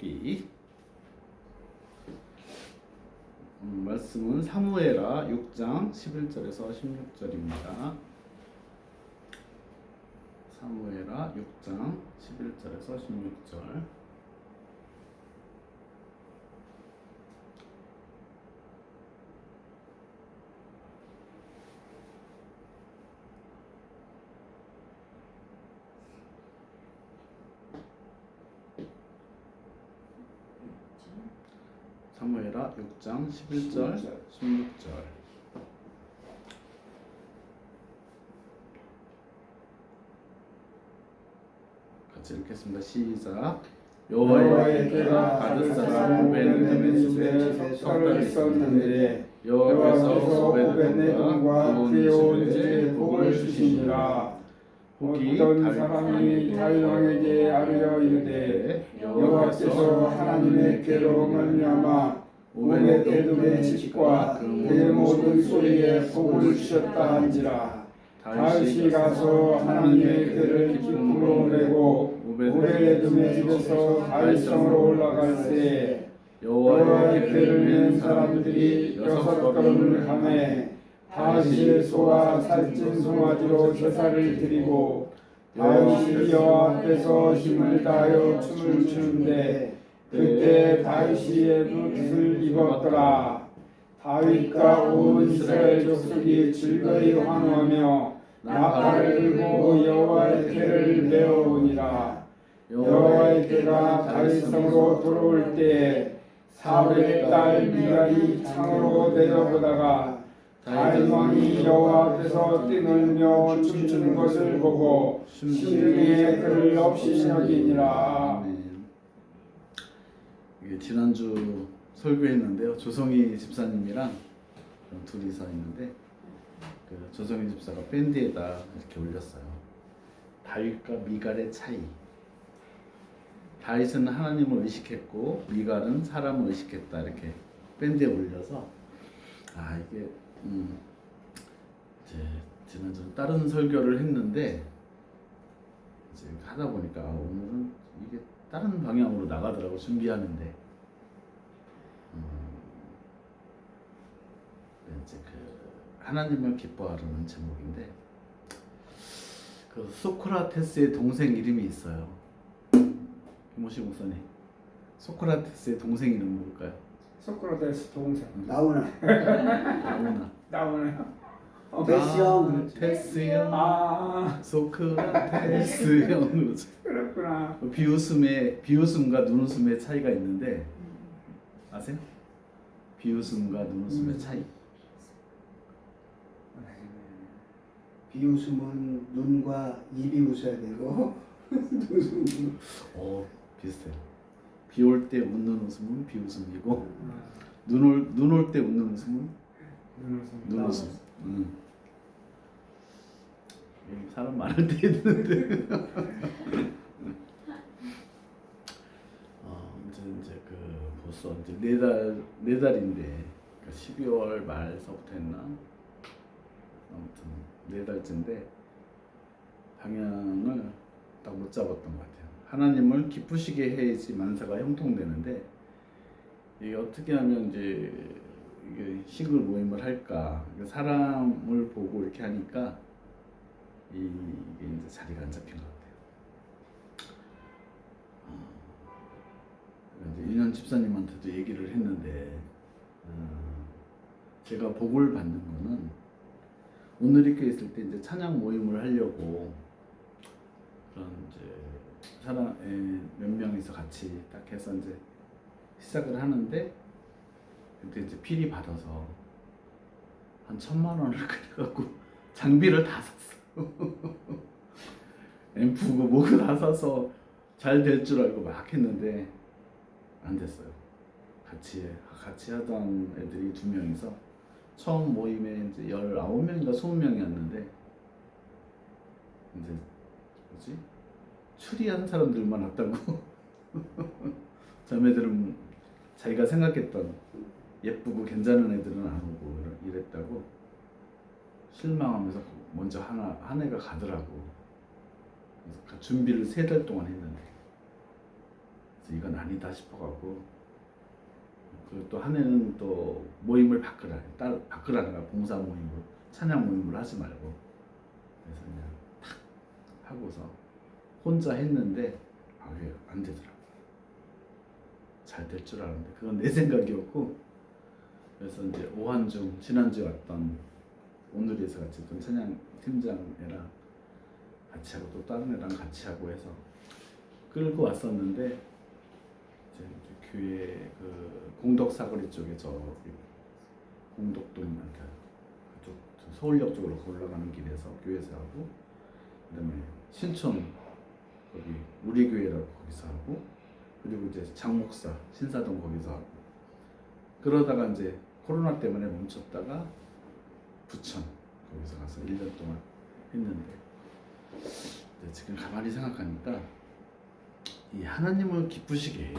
이 음, 말씀은 사무에라 6장 11절에서 16절입니다. 사무에라 6장 11절에서 16절. 사무에라 6장 11절 16절. 같이 읽겠습니다. 시작. 때가 가드 사람 오벤에돔의 숲에 석달이 있었는데 여호와께서 오벤에돔과 그의 복을 주시니라. 어떤 사람이 다윗 왕에게 아뢰어 이르되 여호와께서 하나님의 괴로 말미암아 오벤에돔의 집과 그의 모든 소리에 복을 주셨다 한지라 다윗이 가서 하나님의 괴를 기쁨으로 내고 오벤에돔의 집에서 다윗성으로 올라갈 때에 여호와의 괴를 낸 사람들이 여섯 걸음을 하매 다윗의 소와 살찐 송아지로 제사를 드리고 다윗이 여호와 앞에서 힘을 다하여 춤을 추는데 그때 다윗이 에봇을 입었더라. 다윗과 온 이스라엘 족속이 즐거이 환호하며 나팔을 들고 여호와의 괴를 메어오니라. 여호와의 괴가 다윗성으로 돌아올 때에 사울의 딸 미갈이 창으로 내려보다가 다윗 왕이 여호와 앞에서 뛰놀며 춤추는 것을 보고 심중에 그를 없이 여기니라 지난주 설교했는데요. 조성희 집사님이랑 둘이서 있는데 그 조성희 집사가 밴드에다 이렇게 올렸어요. 다윗과 미갈의 차이. 다윗은 하나님을 의식했고 미갈은 사람을 의식했다 이렇게 밴드에 올려서 아 이게 음 이제 지난주 다른 설교를 했는데 이제 하다 보니까 아, 오늘은 이게 다른 방향으로 나가더라고 준비하는데 음, 네, 이제 그 하나님을 기뻐하라는 제목인데 그 소크라테스의 동생 이름이 있어요. 김호시 목사님 소크라테스의 동생 이름 뭘까요? 소크라테스 동생 나오나 나오나 데시형 테스 형아 소크라테스 형 그렇구나 비웃음의 비웃음과 눈웃음의 차이가 있는데 아세요? 비웃음과 눈웃음의 음. 차이. 비웃음은 눈과 입이 웃어야 되고 웃음은 어 비슷해요. 비 올 때 웃는 웃음은 비웃음이고 눈올 눈 올 때 웃는 웃음은 눈웃음. 음. 이 사람 많을 때 있는데. 어 이제 이제 그 벌써 이제 네달네 달인데 그러니까 12월 말서부터 했나 아무튼 네 달째인데 방향을 딱 못 잡았던 것 같아요. 하나님을 기쁘시게 해야지 만사가 형통되는데 이게 어떻게 하면 이제 이게 식을 모임을 할까 사람을 보고 이렇게 하니까 이- 이게 이제 자리가 안 잡힌 것 같아요. 어, 이제 인현 집사님한테도 얘기를 했는데 어, 제가 복을 받는 거는 오늘 이렇게 있을 때 이제 찬양 모임을 하려고 그런 이제 사람 에, 몇 명이서 같이 딱 해서 이제 시작을 하는데 그때 이제 필이 받아서 한 천만 원을 그래갖고 장비를 다 샀어. 앰프고 뭐고 다 사서 잘 될 줄 알고 막 했는데 안 됐어요. 같이 같이 하던 애들이 두 명이서 처음 모임에 이제 19명인가 20명이었는데 이제 뭐지? 추리한 사람들만 왔다고 자매들은 자기가 생각했던 예쁘고 괜찮은 애들은 안 오고 이랬다고 실망하면서 먼저 하나 한 애가 가더라고 그래서 준비를 세 달 동안 했는데 그래서 이건 아니다 싶어갖고 그리고 또 한 해는 또 모임을 바꾸라 따로 바꾸라는 거야 봉사 모임으로 찬양 모임을 하지 말고. 그래서 그냥 탁 하고서 혼자 했는데 아 안 되더라고. 잘 될 줄 알았는데 그건 내 생각이었고. 그래서 이제 오한중 지난주에 왔던 오늘에서 같이 있던 찬양 팀장 애랑 같이 하고 또 다른 애랑 같이 하고 해서 끌고 왔었는데 이제 교회 그 공덕 사거리 쪽에 저 공덕동 그쪽 저 서울역 쪽으로 올라가는 길에서 교회에서 하고 그다음에 신촌 거기 우리 교회라고 거기서 하고 그리고 이제 장목사 신사동 거기서 하고 그러다가 이제 코로나 때문에 멈췄다가 부천 거기서 가서 1년 동안 했는데 지금 가만히 생각하니까 이 하나님을 기쁘시게.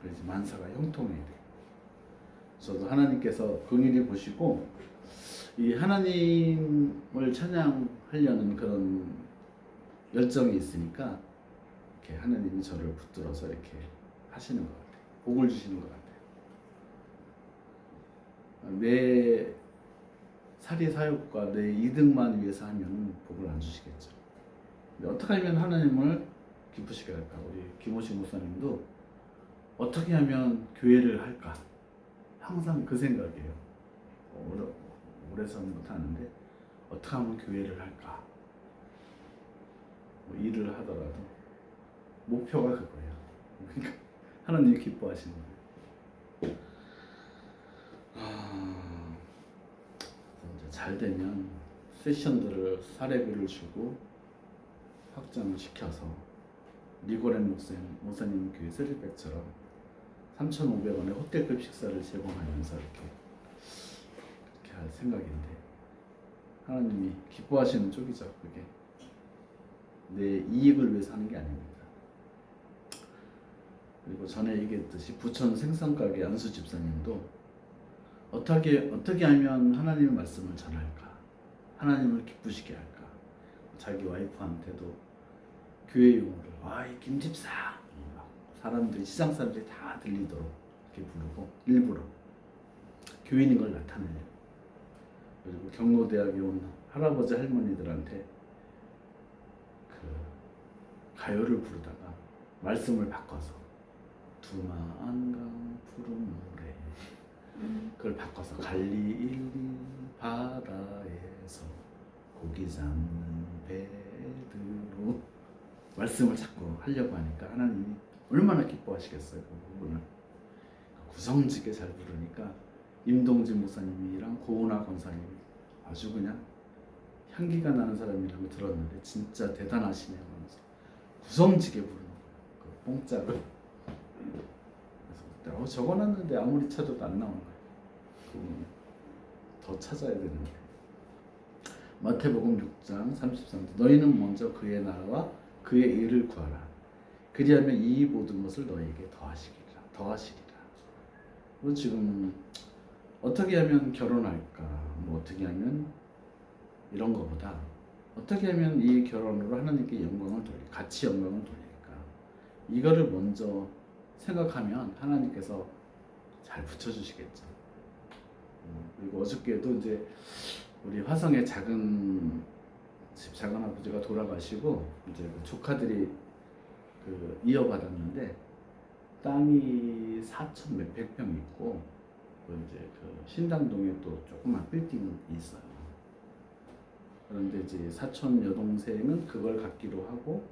그래서 만사가 형통해야 돼. 저도 하나님께서 긍일히 보시고 이 하나님을 찬양하려는 그런 열정이 있으니까 이렇게 하나님이 저를 붙들어서 이렇게 하시는 것 같아요. 복을 주시는 것 같아요. 내 사리 사욕과 내 이득만 위해서 하면 복을 안 주시겠죠. 어떻게 하면 하나님을 기쁘시게 할까? 우리 김호식 목사님도 어떻게 하면 교회를 할까? 항상 그 생각이에요. 오래, 오래서는 못하는데 어떻게 하면 교회를 할까? 뭐 일을 하더라도 목표가 그거예요. 그러니까 하나님이 기뻐하시는 거예요. 아, 잘 되면 세션들을 사례비를 주고 확장을 시켜서 리고렌 목사님, 목사님 교회 세리백처럼 3,500원의 호텔급 식사를 제공하면서 이렇게 이렇게 할 생각인데 하나님이 기뻐하시는 쪽이죠. 그게 내 이익을 위해서 하는 게 아닙니다. 그리고 전에 얘기했듯이 부천 생선가게 안수 집사님도 어떻게 어떻게 하면 하나님의 말씀을 전할까? 하나님을 기쁘시게 할까? 자기 와이프한테도 교회 용어를 아이 김집사 막 사람들이 시장 사람들이 다 들리도록 이렇게 부르고 일부러 교인인 걸 나타내요. 그리고 경로대학에 온 할아버지 할머니들한테 그 가요를 부르다가 말씀을 바꿔서 두만강 푸른 노래 그걸 바꿔서 갈릴리 바다에서 고기 잡는 배들로 말씀을 자꾸 하려고 하니까 하나님이 얼마나 기뻐하시겠어요 그 부분을? 구성지게 잘 부르니까 임동진 목사님이랑 고은아 권사님이 아주 그냥 향기가 나는 사람이라고 들었는데 진짜 대단하시네요 하면서 구성지게 부르는 그 뽕짝을 그래서 그때 어, 적어놨는데 아무리 찾아도 안 나오는 거예요. 그분은 더 찾아야 되는데. 마태복음 6장 33절. 너희는 먼저 그의 나라와 그의 일을 구하라 그리하면 이 모든 것을 너희에게 더하시리라 더하시리라. 그리고 지금 어떻게 하면 결혼할까? 뭐 어떻게 하면 이런 거보다 어떻게 하면 이 결혼으로 하나님께 영광을 돌리 같이 영광을 돌릴까? 이거를 먼저 생각하면 하나님께서 잘 붙여주시겠죠. 음, 그리고 어저께도 이제 우리 화성의 작은 집 작은 아버지가 돌아가시고 이제 그 조카들이 그 이어받았는데 땅이 4천 몇백 평 있고 그 이제 그 신당동에 또 조그만 빌딩이 있어요. 그런데 이제 사촌 여동생은 그걸 갖기로 하고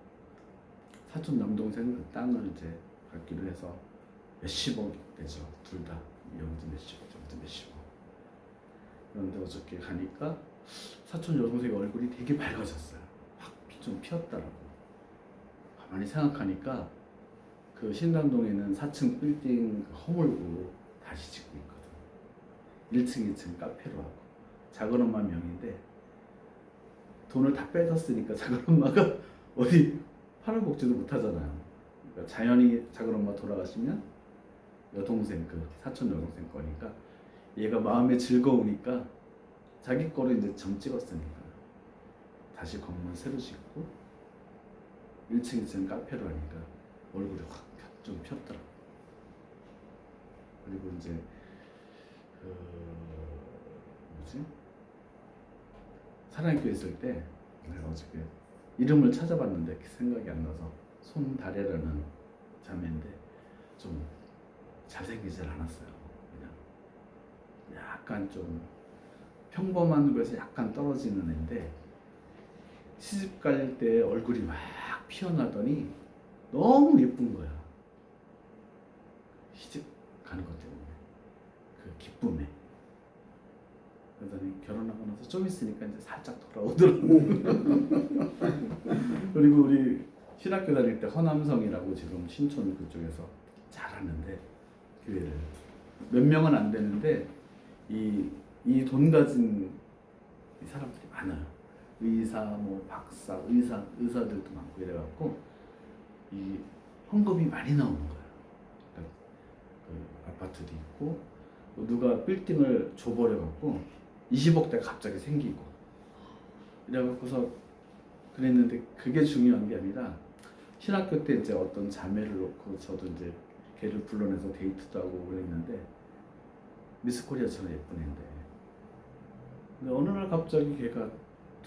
사촌 남동생은 그 땅을 이제 갖기로 해서 몇십억 되죠. 둘다 여기도 몇십억, 저기도 몇십억. 그런데 어저께 가니까 사촌 여동생 얼굴이 되게 밝아졌어요. 확좀 피었더라고. 가만히 생각하니까 그 신당동에는 4층 빌딩 허물고 다시 짓고 있거든. 1층, 2층 카페로 하고. 작은 엄마 명인데 돈을 다 빼줬으니까 작은 엄마가 어디 팔을 먹지도 못하잖아요. 그러니까 자연히 작은 엄마 돌아가시면 여동생 그 사촌 여동생 거니까 얘가 마음에 즐거우니까 자기 거를 이제 점 찍었으니까 다시 건물 새로 짓고 1층, 2층 카페로 하니까 얼굴이 확 좀 폈더라. 그리고 이제 그 뭐지 사랑교회 있을 때 내가 어저께 이름을 찾아봤는데 생각이 안 나서 손다래라는 자매인데 좀 잘생기질 않았어요. 그냥 약간 좀 평범한 거에서 약간 떨어지는 애인데 시집 갈 때 얼굴이 막 피어나더니 너무 예쁜 거야. 시집 가는 것 때문에 그 기쁨에. 그러더니 결혼하고 나서 좀 있으니까 이제 살짝 돌아오더라고. 그리고 우리 신학교 다닐 때 허남성이라고 지금 신촌 그쪽에서 잘하는데 교회를 몇 명은 안 되는데 이 이 돈 가진 이 사람들이 많아요. 의사, 뭐 박사, 의사, 의사들도 많고 이래갖고 이 헌금이 많이 나오는 거예요. 그러니까 그 아파트도 있고 또 누가 빌딩을 줘버려갖고 20억대 갑자기 생기고 이래갖고서 그랬는데 그게 중요한 게 아니라 신학교 때 이제 어떤 자매를 놓고 저도 이제 걔를 불러내서 데이트도 하고 그랬는데 미스코리아처럼 예쁜 애인데 근데 어느 날 갑자기 걔가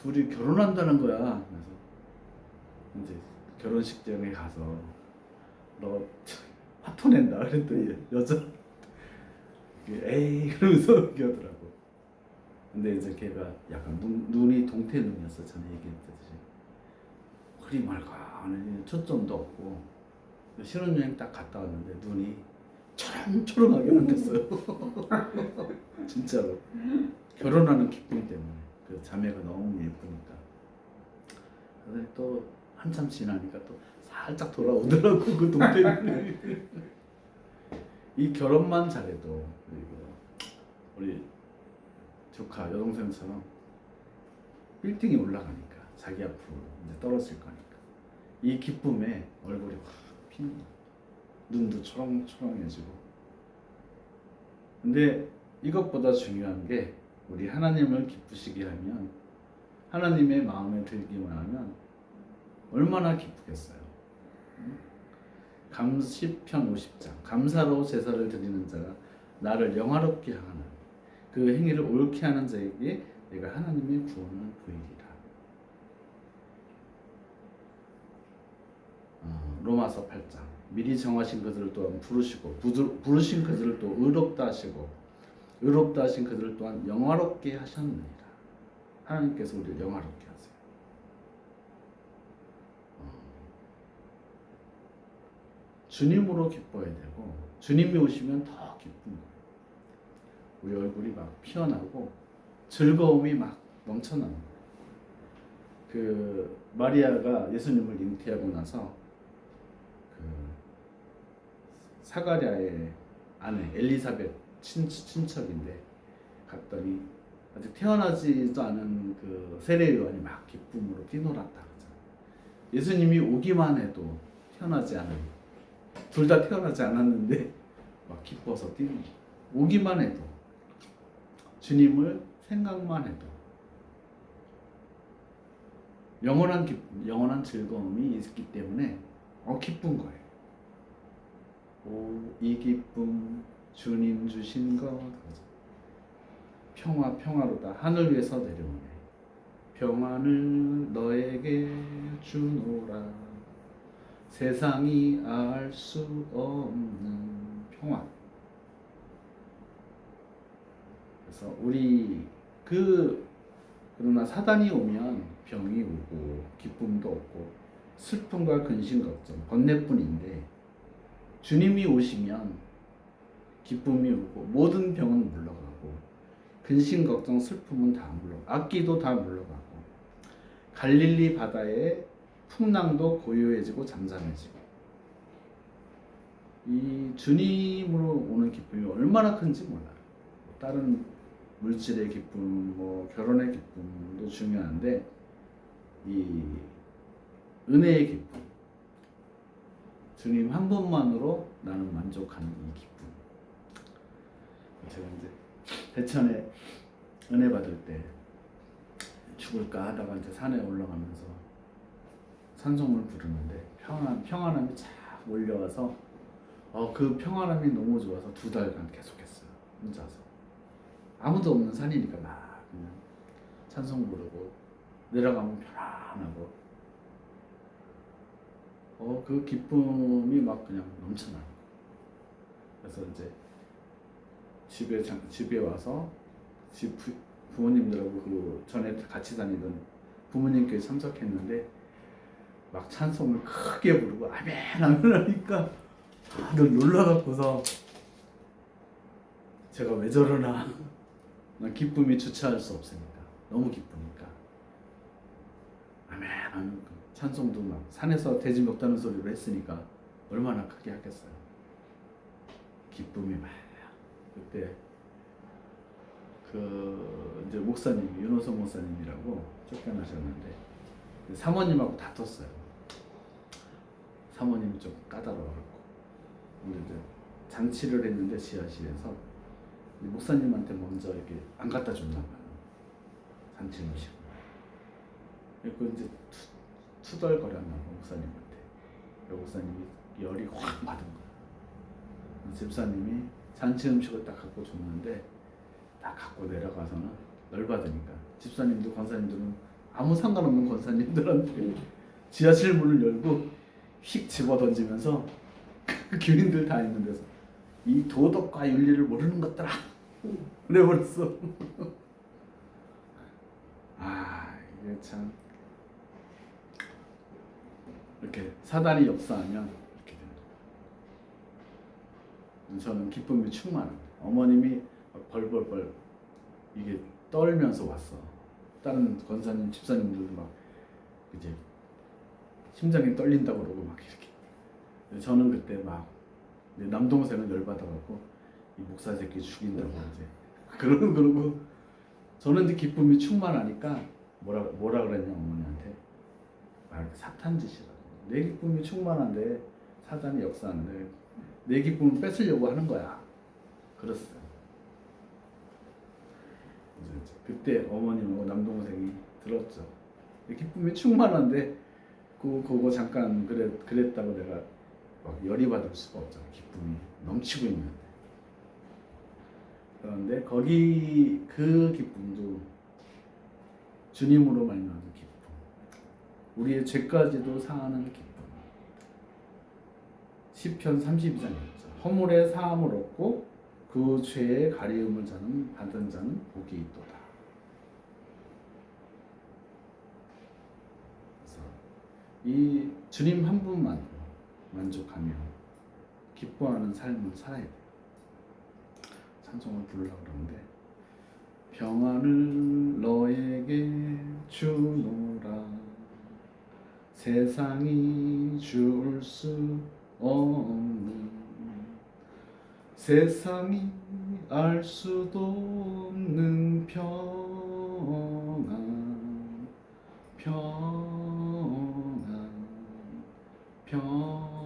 둘이 결혼한다는 거야. 그래서 이제 결혼식장에 가서 너 화토 낸다. 그랬더니 여자 에이 그러면서 얘기하더라고. 근데 이제 걔가 약간 눈, 눈이 동태 눈이었어. 전에 얘기했듯이. 그리 말까는 초점도 없고. 신혼여행 딱 갔다 왔는데 눈이 초롱초롱하게 바뀌었어요. 진짜로. 결혼하는 기쁨 때문에 그 자매가 너무 예쁘니까. 근데 또 한참 지나니까 또 살짝 돌아오더라고 그 동태 눈이. 이 결혼만 잘해도 그리고 우리 조카 여동생처럼 빌딩이 올라가니까 자기 앞으로 이제 떨어질 거니까. 이 기쁨에 얼굴이 확 피는 거야. 눈도 초롱초롱해지고. 근데 이것보다 중요한 게 우리 하나님을 기쁘시게 하면 하나님의 마음에 들기만 하면 얼마나 기쁘겠어요 응? 감시편 50장 감사로 제사를 드리는 자가 나를 영화롭게 하는 그 행위를 옳게 하는 자에게 내가 하나님의 구원을 보이리라. 어, 로마서 8장 미리 정하신 그들을 또한 부르시고 부르신 그들을 또 의롭다 하시고 의롭다 하신 그들을 또한 영화롭게 하셨느니라. 하나님께서 우리를 영화롭게 하세요. 어, 주님으로 기뻐야 되고 주님이 오시면 더 기쁜 거예요. 우리 얼굴이 막 피어나고 즐거움이 막 넘쳐나는 거예요. 그 마리아가 예수님을 잉태하고 나서 그 사가랴의 아내 엘리사벳 친, 친척인데 갔더니 아직 태어나지도 않은 그 세례 요한이 막 기쁨으로 뛰놀았다. 예수님이 오기만 해도 태어나지 않은 둘 다 태어나지 않았는데 막 기뻐서 뛰는. 오기만 해도 주님을 생각만 해도 영원한 기쁨, 영원한 즐거움이 있기 때문에 어 기쁜 거예요. 오, 이 기쁨 주님 주신 것. 평화 평화로다. 하늘 위에서 내려오네. 평안을 너에게 주노라. 세상이 알 수 없는 평화. 그래서 우리 그 그러나 사단이 오면 병이 오고 기쁨도 없고 슬픔과 근심 걱정 번뇌뿐인데 주님이 오시면 기쁨이 오고 모든 병은 물러가고 근심 걱정 슬픔은 다 물러 악기도 다 물러가고 갈릴리 바다의 풍랑도 고요해지고 잠잠해지고 이 주님으로 오는 기쁨이 얼마나 큰지 몰라요. 다른 물질의 기쁨, 뭐 결혼의 기쁨도 중요한데 이 은혜의 기쁨, 주님 한 분만으로 나는 만족하는 이 기쁨. 제가 이제 대천에 은혜 받을 때 죽을까 하다가 이제 산에 올라가면서 산송을 부르는데 평안 평안함이 쫙 몰려와서 어, 그 평안함이 너무 좋아서 두 달간 계속했어요. 혼자서 아무도 없는 산이니까 막 그냥 찬송 부르고 내려가면 편안하고 어 그 기쁨이 막 그냥 넘쳐나요. 그래서 이제 집에 장, 집에 와서 집 부, 부모님들하고 그 전에 같이 다니던 부모님 교회 참석했는데 막 찬송을 크게 부르고 아멘 아멘 하니까 다들 놀라갖고서 제가 왜 저러나. 난 기쁨이 주체할 수 없으니까. 너무 기쁘니까. 아멘 아멘 찬송도 막 산에서 돼지 먹다는 소리로 했으니까 얼마나 크게 하겠어요. 기쁨이 막 그때 그 이제 목사님이 윤호성 목사님이라고 쫓겨나셨는데 사모님하고 다퉜어요. 사모님이 좀 까다로워갖고 근데 이제 잔치를 했는데 지하실에서 이 목사님한테 먼저 이렇게 안 갖다 줬나 봐요. 잔치 음식. 그 이제 투, 투덜거렸나 봐 목사님한테. 그 목사님이 열이 확 받은 거야. 집사님이 잔치 음식을 딱 갖고 줬는데 딱 갖고 내려가서는 열받으니까 집사님도 권사님들은 아무 상관없는 권사님들한테 지하실 문을 열고 휙 집어 던지면서 그 교인들 다 있는 데서 이 도덕과 윤리를 모르는 것들아! 그래버렸어. 아 이게 참. 이렇게 사단이 역사하면 저는 기쁨이 충만합니다 어머님이 막 벌벌벌 이게 떨면서 왔어. 다른 권사님, 집사님들도 막 이제 심장이 떨린다고 그러고 막 이렇게. 저는 그때 막내 남동생은 열받아갖고 이 목사 새끼 죽인다고 이제 그러고 그러고 저는 이제 기쁨이 충만하니까 뭐라 뭐라 그랬냐 어머니한테 막 이렇게 사탄 짓이라고 내 기쁨이 충만한데 사단이 역사하는데 내 기쁨을 뺏으려고 하는 거야. 그랬어요. 그때 어머님하고 남동생이 들었죠. 기쁨이 충만한데 그 그거 잠깐 그래 그랬다고 내가 막 열이 받을 수가 없잖아. 기쁨이 넘치고 있는데. 그런데 거기 그 기쁨도 주님으로 말미암은 기쁨. 우리의 죄까지도 사하는 기쁨. 시편 32장이었죠. 허물의 사함을 얻고 그 죄의 가리움을 자는 받은 자는 복이 있도다. 그래서 이 주님 한 분만 만족하며 기뻐하는 삶을 살아야 돼요. 찬송을 부르려고 그러는데 평안을 너에게 주노라 세상이 줄 수 없는 세상이 알 수도 없는 평안 평안 평안.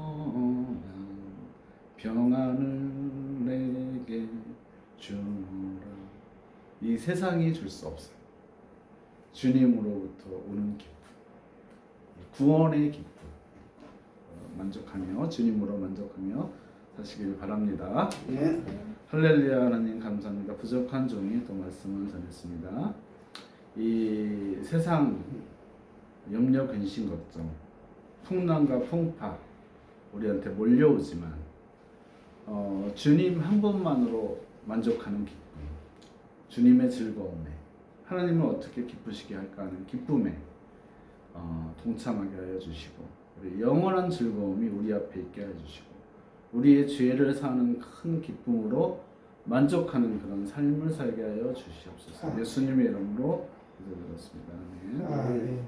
평안을 내게 주노라. 이 세상이 줄 수 없어요. 주님으로부터 오는 기쁨 구원의 기쁨. 어, 만족하며 주님으로 만족하며 사시길 바랍니다. 예. 할렐루야 하나님 감사합니다. 부족한 종이 또 말씀을 전했습니다. 이 세상 염려 근심 걱정 풍랑과 풍파 우리한테 몰려오지만 어, 주님 한 분만으로 만족하는 기쁨 주님의 즐거움에 하나님을 어떻게 기쁘시게 할까 하는 기쁨에 어, 동참하게 하여 주시고 영원한 즐거움이 우리 앞에 있게 하여 주시고 우리의 죄를 사는 큰 기쁨으로 만족하는 그런 삶을 살게 하여 주시옵소서. 예수님의 이름으로 기도드렸습니다. 아멘. 아, 예.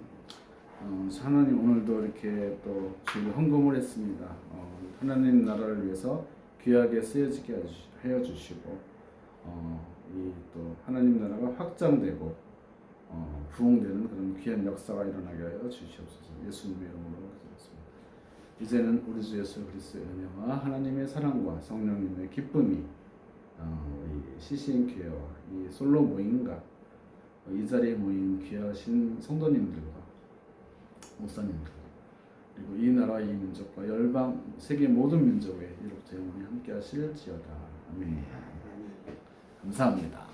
어, 하나님 오늘도 이렇게 또 주일 헌금을 했습니다. 어, 하나님 나라를 위해서 귀하게 쓰여지게 하여 주시고 어, 이또 하나님 나라가 확장되고 어, 부흥되는 그런 귀한 역사가 일어나게 하여 주시옵소서. 예수님의 이름으로 기도했습니다. 이제는 우리 주 예수 그리스도의 은혜와 하나님의 사랑과 성령님의 기쁨이 어, 이 CCN 교회와 이 솔로 모임과 어, 이 자리에 모인 귀하신 성도님들과 목사님들 그리고 이 나라 이 민족과 열방 세계 모든 민족에 이롭게 영원히 함께 하실지어다. 아멘. 감사합니다.